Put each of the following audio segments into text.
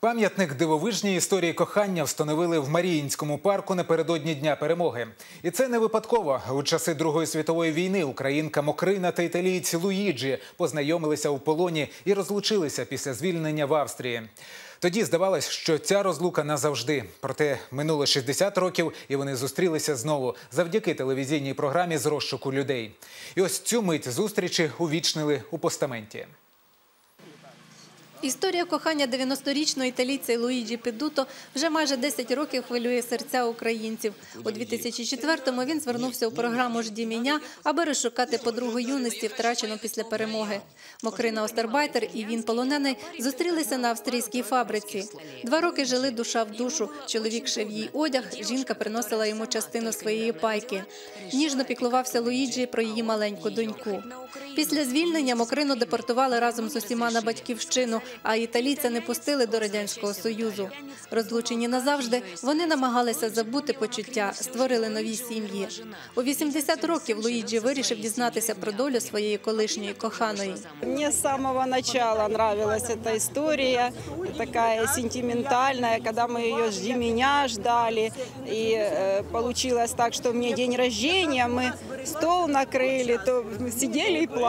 Пам'ятник дивовижній історії кохання встановили в Маріїнському парку напередодні Дня перемоги. І це не випадково. У часи Другої світової війни українка Мокрина та італієць Луїджі познайомилися у полоні і розлучилися після звільнення в Австрії. Тоді здавалось, що ця розлука назавжди. Проте минуло 60 років, і вони зустрілися знову завдяки телевізійній програмі з розшуку людей. І ось цю мить зустрічі увічнили у постаменті. Історія кохання 90-річного італійця Луїджі Педуто вже майже 10 років хвилює серця українців. У 2004-му він звернувся у програму «Жді мене», аби розшукати подругу юності, втрачену після перемоги. Мокрина Остербайтер і він полонений зустрілися на австрійській фабриці. Два роки жили душа в душу. Чоловік шив їй одяг, жінка приносила йому частину своєї пайки. Ніжно піклувався Луїджі про її маленьку доньку. Після звільнення Мокрину депортували разом з усіма на батьківщину, а італійця не пустили до радянського союзу. Розлучені назавжди, вони намагалися забути почуття, створили нові сім'ї. У 80 років Луїджі вирішив дізнатися про долю своєї колишньої коханої. Мне с самого начала нравилась эта история, такая сентиментальная, когда мы ее «Жди меня» ждали. И э, получилось так, что мне день рождения, мы стол накрыли, то сидели и плакали.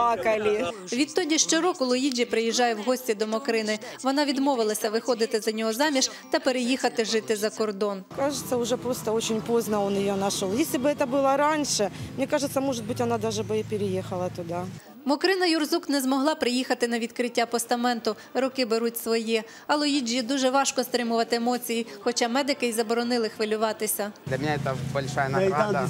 Відтоді щороку Луїджі приїжджає в гості до Мокрини. Вона відмовилася виходити за нього заміж та переїхати жити за кордон. Кажется, уже просто очень поздно он ее нашел. Если бы это было раньше, мне кажется, может быть, она даже бы и переехала туда. Мокрина Юрзук не змогла приїхати на відкриття постаменту. Роки беруть своє. А Луїджі дуже важко стримувати емоції, хоча медики й заборонили хвилюватися. Для меня это большая награда,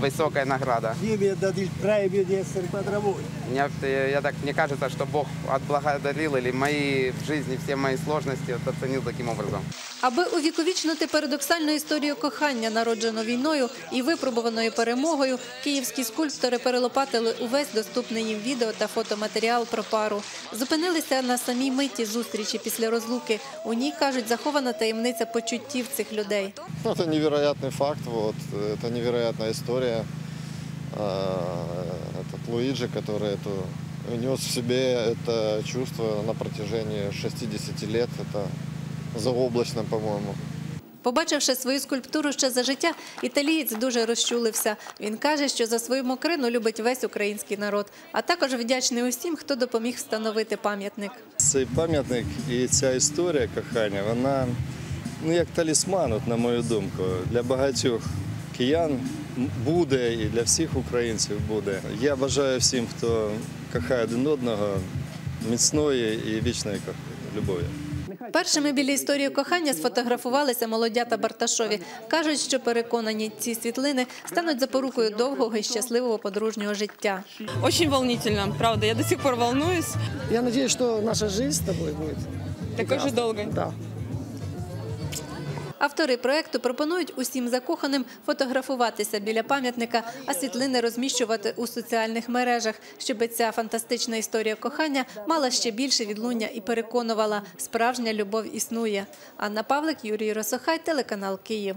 высокая награда. Время дадут премию di essere padravой. Мне, э, я так, мне кажется, что Бог отблагодарил или мои в жизни все мои сложности вот оценил таким образом. Аби увіковічнити парадоксальну історію кохання, народжену війною і випробуваною перемогою, київські скульптори перелопатили увесь доступний їм відео та фотоматеріал про пару. Зупинилися на самій миті зустрічі після розлуки. У ній кажуть, захована таємниця почуттів цих людей. Ну, Это невероятный факт, вот, это невероятная история. А, Этот Луиджи, который это, унес в себе это чувство на протяжении 60 лет, это заоблачно, по-моему. Побачивши свою скульптуру ще за життя, італієць дуже розчулився. Він каже, що за свою мокрину любить весь український народ, а також вдячний усім, хто допоміг встановити пам'ятник. Цей пам'ятник і ця історія кохання, вона ну, як талісман, от, на мою думку, для багатьох киян буде і для всіх українців буде. Я бажаю всім, хто кохає один одного, міцної і вічної любові. Першими біля історії кохання сфотографувалися молодята Барташові. Кажуть, що переконані, ці світлини стануть запорукою довгого і щасливого подружнього життя. Дуже волнительно, правда. Я до сих пор волнуюсь. Я сподіваюся, що наша жизнь з тобою буде. Такой же долгой. Да. Автори проекту пропонують усім закоханим фотографуватися біля пам'ятника, а світлини розміщувати у соціальних мережах, щоб ця фантастична історія кохання мала ще більше відлуння і переконувала, справжня любов існує. Анна Павлик, Юрій Росохай, телеканал Київ.